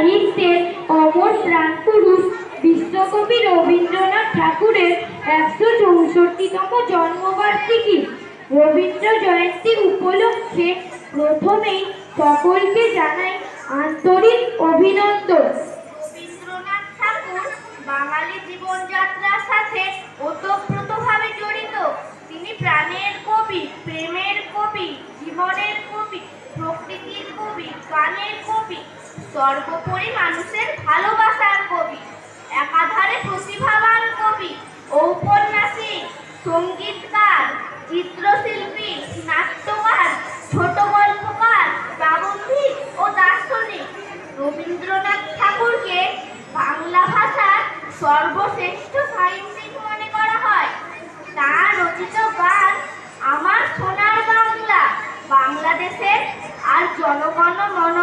সাহিত্যের অমর প্রাণ পুরুষ বিশ্বকবি রবীন্দ্রনাথ ঠাকুরের একশো চৌষট্টিতম জন্মবার্ষিকী। রবীন্দ্র জয়ন্তী উপলক্ষে প্রথমেই সকলকে জানাই আন্তরিক অভিনন্দন। রবীন্দ্রনাথ ঠাকুর বাঙালি জীবনযাত্রার সাথে ওতপ্রোতভাবে জড়িত। তিনি প্রাণের কবি, প্রেমের কবি, জীবনের কবি, প্রকৃতির কবি, গানের কবি সর্বোপরি মানুষের ভালোবাসার কবি, একাধারে প্রতিভাবান কবি ঔপন্যাসিক সঙ্গীতকার, চিত্রশিল্পী, নাট্যকার, ছোট গল্পকার, প্রাবন্ধিক ও দার্শনিক। রবীন্দ্রনাথ ঠাকুরকে বাংলা ভাষার সর্বশ্রেষ্ঠ সাহিত্যিক মনে করা হয়। তার রচিত গান, আমার সোনার বাংলা বাংলাদেশের আর জনগণ মন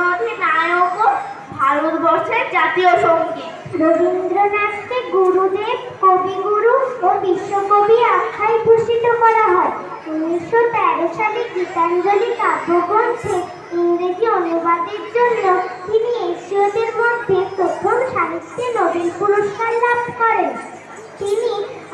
জাতীয় সংগীত। রবীন্দ্রনাথকে গুরুদেব, কবিগুরু ও বিশ্বকবি আখ্যায় ভূষিত করা হয়। উনিশশো তেরো সালে গীতাঞ্জলি কাব্যগ্রন্থে ইংরেজি অনুবাদের জন্য তিনি এশীয়দের মধ্যে প্রথম সাহিত্যে নোবেল পুরস্কার লাভ করেন। তিনি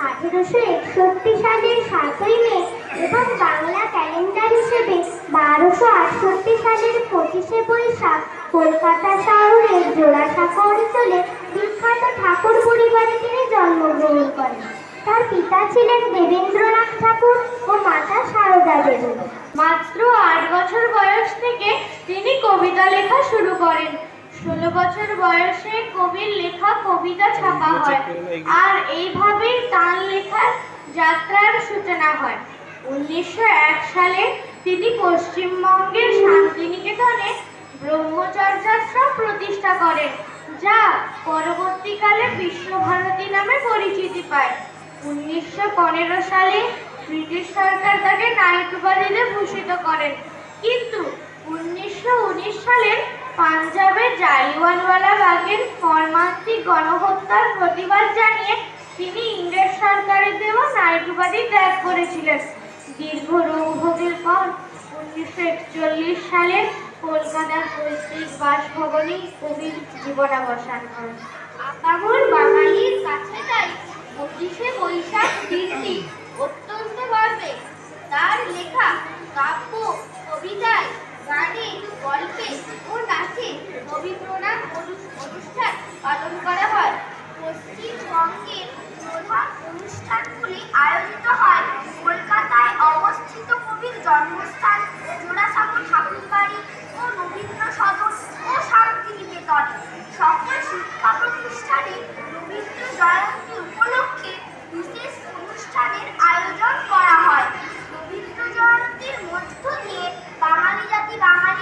আঠেরোশো একষট্টি সালের সাতই মে এবং বাংলা ক্যালেন্ডার হিসেবে বারোশো আটষট্টি সালের পঁচিশে বৈশাখ কলকাতা শহরের জোড়াসাঁকো অঞ্চলে বিখ্যাত ঠাকুর পরিবারে তিনি জন্মগ্রহণ করেন। তার পিতা ছিলেন দেবেন্দ্রনাথ ঠাকুর ও মাতা সারদা দেবী। মাত্র আট বছর বয়স থেকে তিনি কবিতা লেখা শুরু করেন। ষোলো বছর বয়সে কবির লেখা কবিতা ছাপা হয় আর এইভাবেই তার লেখার যাত্রার সূচনা হয়। উনিশশো এক সালে তিনি পশ্চিমবঙ্গের শান্তিনিকেতনে ব্রহ্মচর্যাশ্রম প্রতিষ্ঠা করেন, যা পরবর্তীকালে বিশ্বভারতী নামে পরিচিতি পায়। উনিশশো পনেরো সালে ব্রিটিশ সরকার তাকে নাইট উপাধিতে ভূষিত করেন। কিন্তু উনিশশো উনিশ সালের পাঞ্জাবের জালিওয়ানওয়ালা বাগের মর্মান্তিক গণহত্যার প্রতিবাদ জানিয়ে তিনি ইংরেজ সরকারের দেওয়া নাইট উপাধি ত্যাগ করেছিলেন। দীর্ঘ রৌভোগের পর উনিশশো একচল্লিশ সালে কলকাতার পৈতৃক বাসভবনে কবির জীবনাবসান করেন আপামর বাঙালির কাছে তাই পঁচিশে বৈশাখ দিনটি অত্যন্ত গর্বে। তার লেখা কাব্য, কবিতায়, গানে, গল্পে ও নাচে রবীন্দ্রনাথ অনুষ্ঠান পালন করা হয়। পশ্চিমবঙ্গের প্রধান অনুষ্ঠানগুলি আয়োজিত হয় জন্মস্থান জোড়াসাগর ঠাকুর বাড়ি ও রবীন্দ্র সদন ও শান্তিনিকেতন সকল শিক্ষা প্রতিষ্ঠানে রবীন্দ্র জয়ন্তী উপলক্ষে বিশেষ অনুষ্ঠানের আয়োজন করা হয়। রবীন্দ্র জয়ন্তীর মধ্য দিয়ে বাঙালি জাতি বাঙালি